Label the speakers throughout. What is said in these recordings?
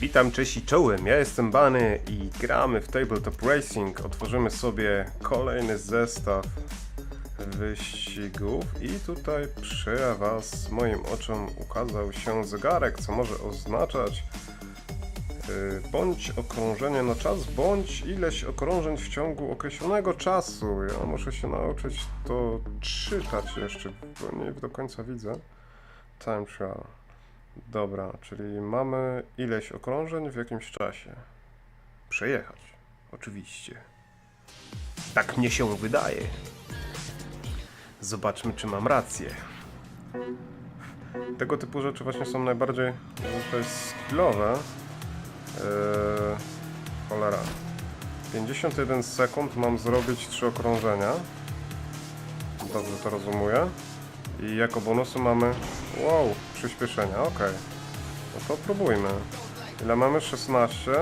Speaker 1: Witam, cześć i czołem, ja jestem Bany i gramy w Tabletop Racing. Otworzymy sobie kolejny zestaw wyścigów i tutaj przy was moim oczom ukazał się zegarek, co może oznaczać yy, bądź okrążenie na czas, bądź ileś okrążeń w ciągu określonego czasu. Ja muszę się nauczyć to czytać jeszcze, bo nie do końca widzę. Time trial. Dobra, czyli mamy ileś okrążeń w jakimś czasie. Przejechać. Oczywiście. Tak mnie się wydaje. Zobaczmy, czy mam rację. Tego typu rzeczy właśnie są najbardziej tutaj skillowe. Eee, cholera. 51 sekund mam zrobić 3 okrążenia. Dobrze to rozumuję. I jako bonusy mamy... Wow, przyspieszenia, ok. No to próbujmy. Ile mamy? 16. To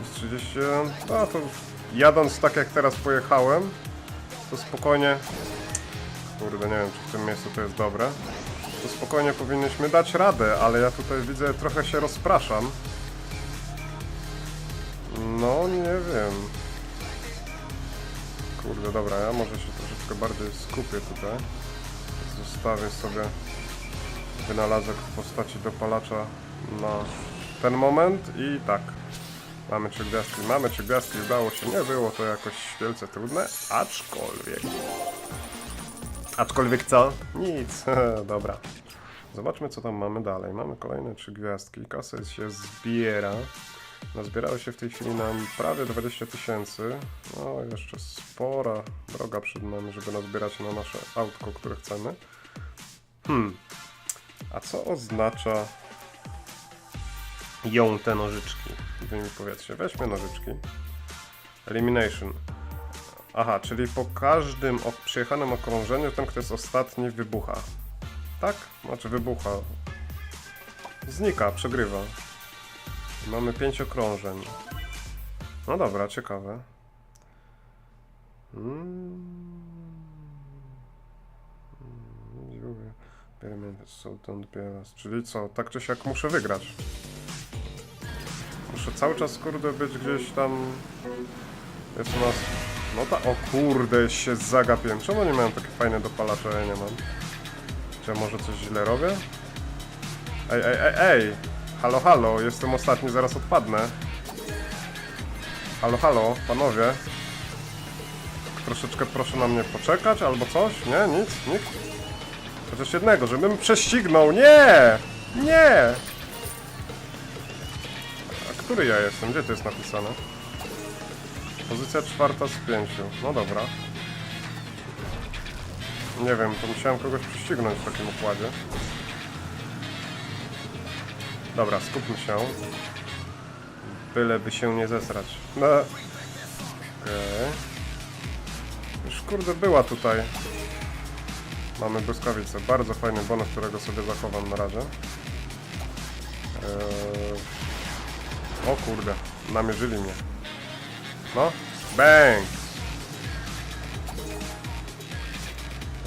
Speaker 1: jest 31. No to jadąc tak jak teraz pojechałem, to spokojnie... Kurde, nie wiem czy w tym miejscu to jest dobre. To spokojnie powinniśmy dać radę, ale ja tutaj widzę, trochę się rozpraszam. No, nie wiem. Kurde, dobra, ja może się troszeczkę bardziej skupię tutaj. Zostawię sobie wynalazek w postaci dopalacza na ten moment i tak. Mamy trzy gwiazdki, mamy trzy gwiazdki, udało się, nie było to jakoś wielce trudne, aczkolwiek. Aczkolwiek co? Nic, dobra. Zobaczmy co tam mamy dalej. Mamy kolejne trzy gwiazdki, kasa się zbiera. Nazbierało się w tej chwili nam prawie 20 tysięcy. No, jeszcze spora droga przed nami, żeby nazbierać na nasze autko, które chcemy. Hmm. A co oznacza ją te nożyczki? Wy mi powiedzcie. Weźmy nożyczki. Elimination. Aha, czyli po każdym przejechanym okrążeniu ten, kto jest ostatni, wybucha. Tak? Znaczy wybucha. Znika, przegrywa. Mamy 5 okrążeń. No dobra, ciekawe. Mm. Pyramidy są teraz. Czyli co, tak czy siak muszę wygrać. Muszę cały czas kurde być gdzieś tam. Jest u nas. No ta. O kurde, się zagapiłem. Czemu nie miałem takie fajne dopalacze? Ja nie mam. Czy ja może coś źle robię? Ej, ej, ej, ej! Halo, halo, jestem ostatni, zaraz odpadnę. Halo, halo, panowie. Troszeczkę proszę na mnie poczekać albo coś? Nie, nic, nikt. Chociaż jednego, żebym prześcignął. Nie! Nie! A który ja jestem? Gdzie to jest napisane? Pozycja czwarta z pięciu. No dobra. Nie wiem, to musiałem kogoś prześcignąć w takim układzie. Dobra, skupmy się. Byleby się nie zesrać. No. Okej. Już kurde była tutaj. Mamy błyskawicę. Bardzo fajny bonus, którego sobie zachowam na razie. Eee... O kurde, namierzyli mnie. No, bang!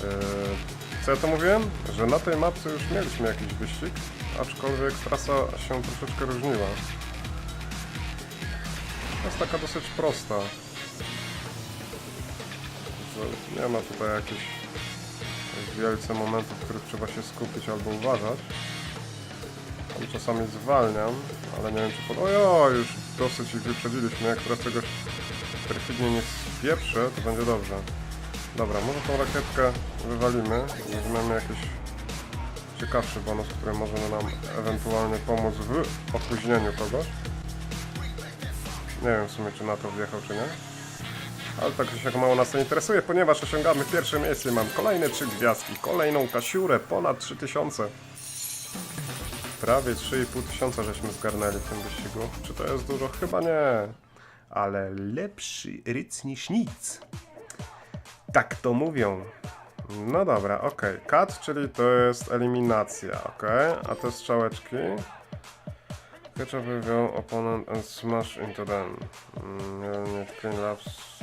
Speaker 1: Eee, co ja to mówiłem? Że na tej mapce już mieliśmy jakiś wyścig, aczkolwiek trasa się troszeczkę różniła. Jest taka dosyć prosta. Nie ma tutaj jakichś wielce momentów, w których trzeba się skupić albo uważać. Czasami zwalniam, ale nie wiem czy pod... Ojo, już dosyć ich wyprzedziliśmy. Jak teraz czegoś perfidnie nie spieprzę, to będzie dobrze. Dobra, może tą rakietkę wywalimy. Weźmiemy jakiś ciekawszy bonus, który może nam ewentualnie pomóc w opóźnieniu kogoś. Nie wiem w sumie, czy na to wjechał, czy nie. Ale tak się mało nas to interesuje, ponieważ osiągamy pierwsze miejsce mam kolejne trzy gwiazdki, kolejną kasiurę, ponad 3000. Prawie 3,5 tysiąca żeśmy zgarnęli w tym wyścigu. Czy to jest dużo? Chyba nie. Ale lepszy ryc niż nic. Tak to mówią. No dobra, okej. Cut, czyli to jest eliminacja, okej. A te strzałeczki. Catch up with your opponent and smash into them. Mm, clean laps.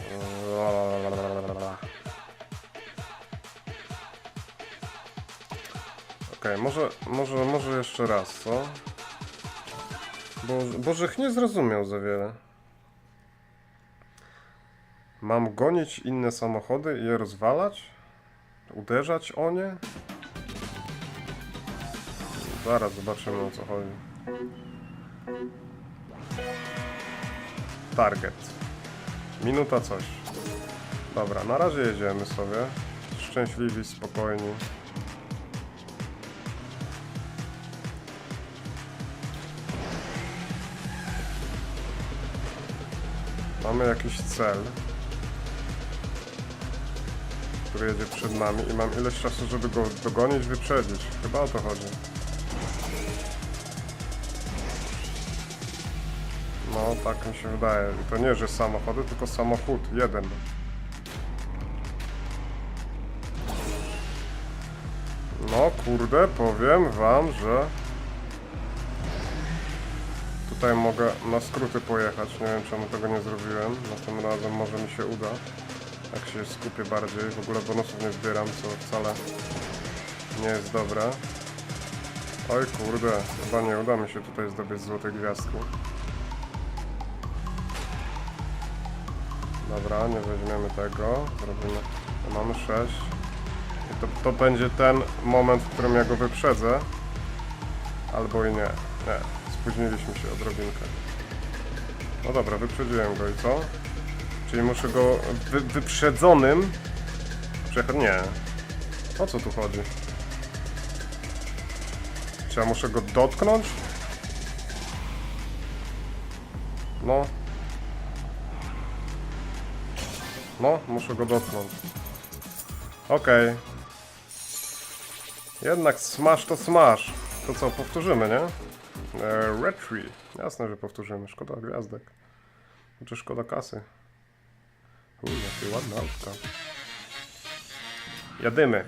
Speaker 1: Okej, może, może, może jeszcze raz, co? Bo, Bożech nie zrozumiał za wiele. Mam gonić inne samochody i je rozwalać? Uderzać o nie? Zaraz zobaczymy o co chodzi. Target. Minuta coś. Dobra, na razie jedziemy sobie. Szczęśliwi, spokojni. Mamy jakiś cel, który jedzie przed nami i mam ileś czasu, żeby go dogonić, wyprzedzić. Chyba o to chodzi. No, tak mi się wydaje. I to nie, że samochody, tylko samochód. Jeden. No, kurde, powiem wam, że... Tutaj mogę na skróty pojechać. Nie wiem, czemu tego nie zrobiłem. Następnym razem może mi się uda. Jak się skupię bardziej. W ogóle bonusów nie zbieram, co wcale nie jest dobre. Oj kurde, chyba nie uda mi się tutaj zdobyć złotej gwiazdki. Dobra, nie weźmiemy tego. Zrobimy. to Mamy 6. I to, to będzie ten moment, w którym ja go wyprzedzę. Albo i nie. Nie, spóźniliśmy się odrobinkę. No dobra, wyprzedziłem go i co? Czyli muszę go wy, wyprzedzonym przejechać. Nie. O co tu chodzi? Czy ja muszę go dotknąć? No. No, muszę go dotknąć. Okej. Jednak smash to smash. To co, powtórzymy, nie? E, Retry. Jasne, że powtórzymy. Szkoda gwiazdek. Czy szkoda kasy. Uj, jakie ładne autka. Jadymy.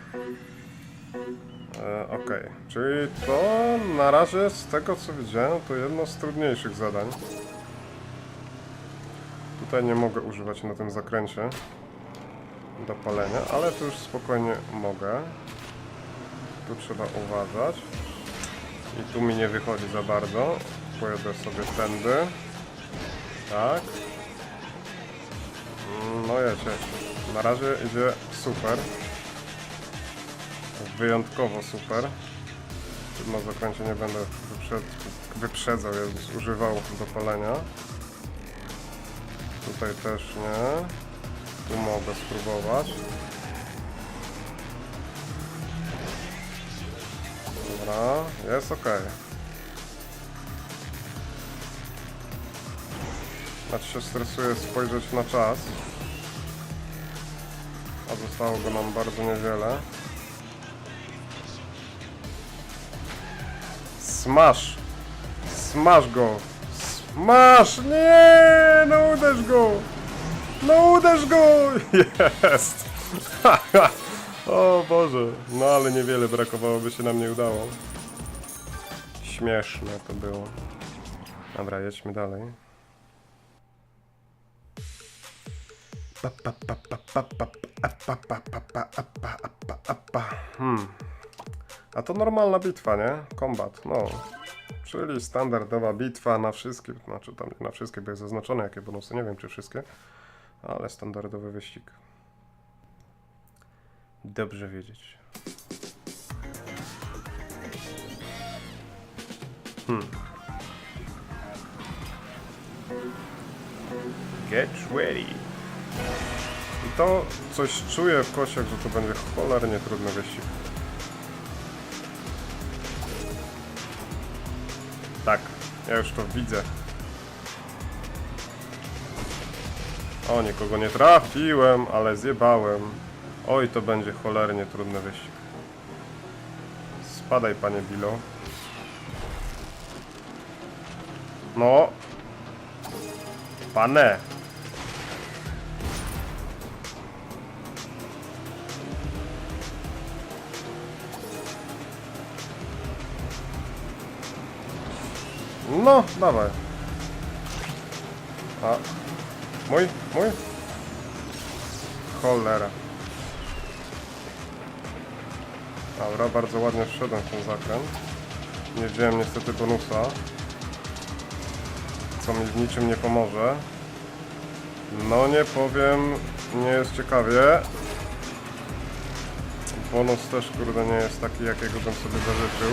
Speaker 1: E, Okej, czyli to na razie z tego co widziałem to jedno z trudniejszych zadań. Tutaj nie mogę używać na tym zakręcie do palenia, ale tu już spokojnie mogę. Tu trzeba uważać. I tu mi nie wychodzi za bardzo. Pojedę sobie tędy. Tak. No jecie. Na razie idzie super. Wyjątkowo super. Na zakręcie nie będę wyprzed, wyprzedzał, używał do palenia. Tutaj też nie. Tu mogę spróbować. Dobra, jest ok. Znaczy się stresuję spojrzeć na czas. A zostało go nam bardzo niewiele. Smash! Smash go! Masz! Nie! No uderz go! No uderz go! Jest! o Boże! No ale niewiele brakowało, by się nam nie udało. Śmieszne to było. Dobra, jedźmy dalej. Hmm. A to normalna bitwa, nie? Kombat, no. Czyli standardowa bitwa na wszystkie, znaczy tam na wszystkie, bo jest zaznaczone jakie bonusy, nie wiem czy wszystkie, ale standardowy wyścig. Dobrze wiedzieć. Hmm. Get ready. I to coś czuję w kościach, że to będzie cholernie trudny wyścig. Ja już to widzę. O, nikogo nie trafiłem, ale zjebałem. Oj, to będzie cholernie trudny wyścig. Spadaj, panie Bilo. No. Pane. No, dawaj. A. Mój? Mój? Cholera. Dobra, bardzo ładnie wszedłem w ten zakręt. Nie wziąłem niestety bonusa. co mi w niczym nie pomoże. No nie powiem, nie jest ciekawie. Bonus też kurde nie jest taki, jakiego bym sobie zażyczył.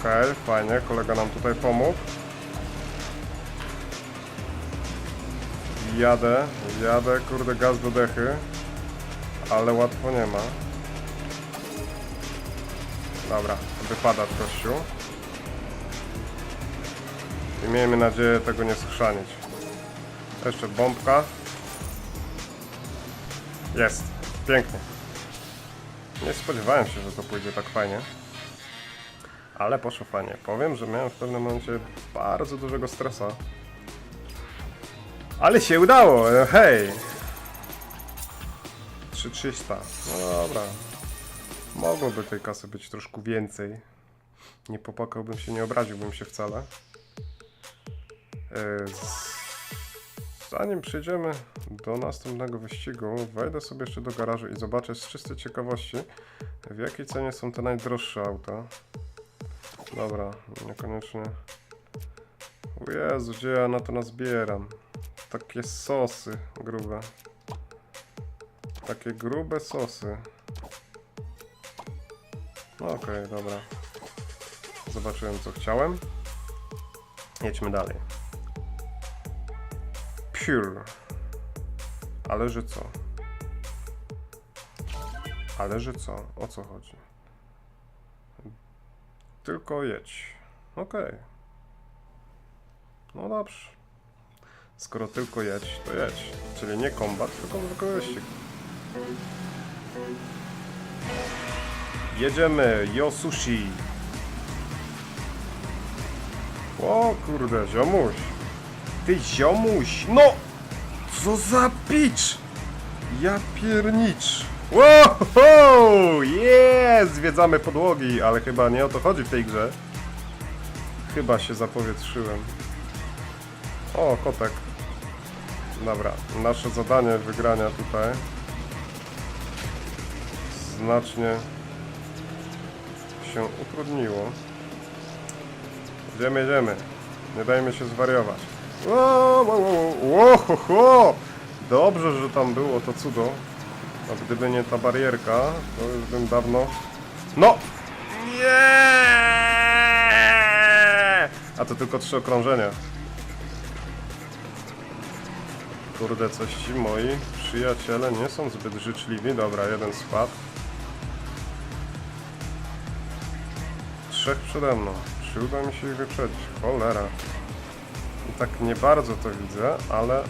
Speaker 1: Okej, fajnie, kolega nam tutaj pomógł. Jadę, jadę, kurde gaz do dechy. Ale łatwo nie ma. Dobra, wypada gościu. I miejmy nadzieję tego nie skrzanić. Jeszcze bombka. Jest. Pięknie. Nie spodziewałem się, że to pójdzie tak fajnie. Ale poszło fajnie. Powiem, że miałem w pewnym momencie bardzo dużego stresa. Ale się udało, e, hej! 3300. No dobra. Mogłoby tej kasy być troszkę więcej. Nie popłakałbym się, nie obraziłbym się wcale. E, Zanim przejdziemy do następnego wyścigu, wejdę sobie jeszcze do garażu i zobaczę z czystej ciekawości, w jakiej cenie są te najdroższe auta. Dobra, niekoniecznie. O Jezu, gdzie ja na to nazbieram? Takie sosy grube. Takie grube sosy. No okej, dobra. Zobaczyłem co chciałem. Jedźmy dalej. Pure. Ale że co? Ale że co? O co chodzi? Tylko jedź. Okej. No dobrze. Skoro tylko jedź, to jedź. Czyli nie kombat, tylko tylko wyścig. Jedziemy, Yo Sushi. O kurde, ziomuś. Ty ziomuś, no! Co za picz! Ja piernicz. Wow! Jest! Zwiedzamy podłogi, ale chyba nie o to chodzi w tej grze. Chyba się zapowietrzyłem. O, kotek. Dobra, nasze zadanie wygrania tutaj znacznie się utrudniło. Jedziemy, jedziemy. Nie dajmy się zwariować. Ło, ło, ło, ło, ho, ho. Dobrze, że tam było to cudo. A gdyby nie ta barierka, to już bym dawno... No! Nie! A to tylko trzy okrążenia. Kurde, coś ci moi przyjaciele nie są zbyt życzliwi. Dobra, jeden spadł. Trzech przede mną. Czy uda mi się ich wyprzedzić? Cholera. I tak nie bardzo to widzę, ale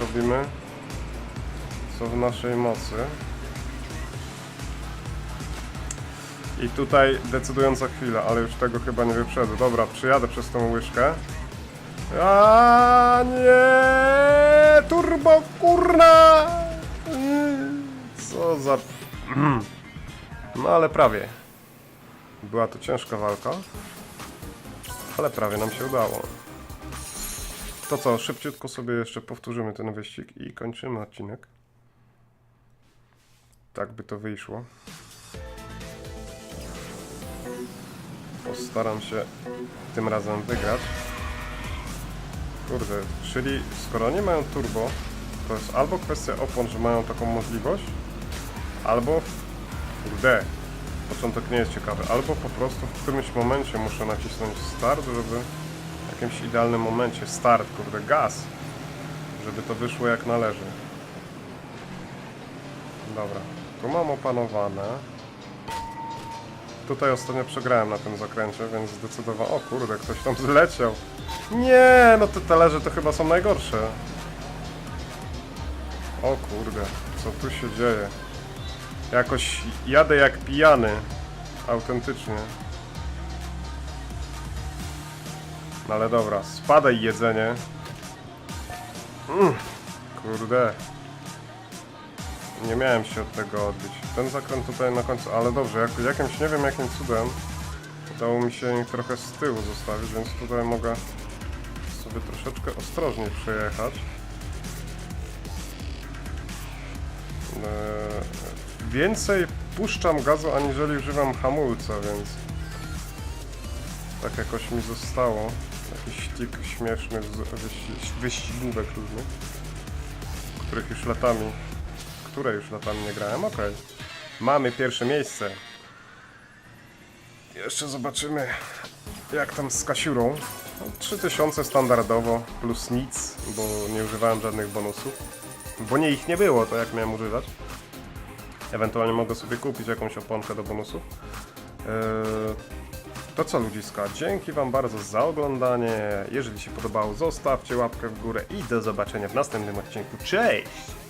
Speaker 1: robimy co w naszej mocy. I tutaj decydująca chwila, ale już tego chyba nie wyprzedzę. Dobra, przyjadę przez tą łyżkę. A nie! Turbo kurna! Co za... No ale prawie. Była to ciężka walka. Ale prawie nam się udało. To co, szybciutko sobie jeszcze powtórzymy ten wyścig i kończymy odcinek. Tak by to wyszło. Postaram się tym razem wygrać. Kurde, czyli skoro nie mają turbo, to jest albo kwestia opon, że mają taką możliwość, albo kurde, początek nie jest ciekawy, albo po prostu w którymś momencie muszę nacisnąć start, żeby w jakimś idealnym momencie start, kurde, gaz, żeby to wyszło jak należy. Dobra, tu mam opanowane. Tutaj ostatnio przegrałem na tym zakręcie, więc zdecydowanie... O kurde, ktoś tam zleciał. Nie, no te talerze to chyba są najgorsze. O kurde, co tu się dzieje? Jakoś jadę jak pijany. Autentycznie. No ale dobra, spadaj jedzenie. Mm, kurde. Nie miałem się od tego odbić. Ten zakręt tutaj na końcu, ale dobrze, jak, jakimś, nie wiem jakim cudem udało mi się ich trochę z tyłu zostawić, więc tutaj mogę sobie troszeczkę ostrożniej przejechać. Eee, więcej puszczam gazu aniżeli używam hamulca, więc tak jakoś mi zostało. jakiś ścig śmieszny z wyści- wyścigówek różnych, których już latami, które już latami nie grałem, okej. Mamy pierwsze miejsce. Jeszcze zobaczymy, jak tam z Kasiurą. No, 3000 standardowo, plus nic, bo nie używałem żadnych bonusów. Bo nie ich nie było, to jak miałem używać. Ewentualnie mogę sobie kupić jakąś oponkę do bonusów. Eee, to co ludziska, dzięki wam bardzo za oglądanie. Jeżeli się podobało, zostawcie łapkę w górę i do zobaczenia w następnym odcinku. Cześć!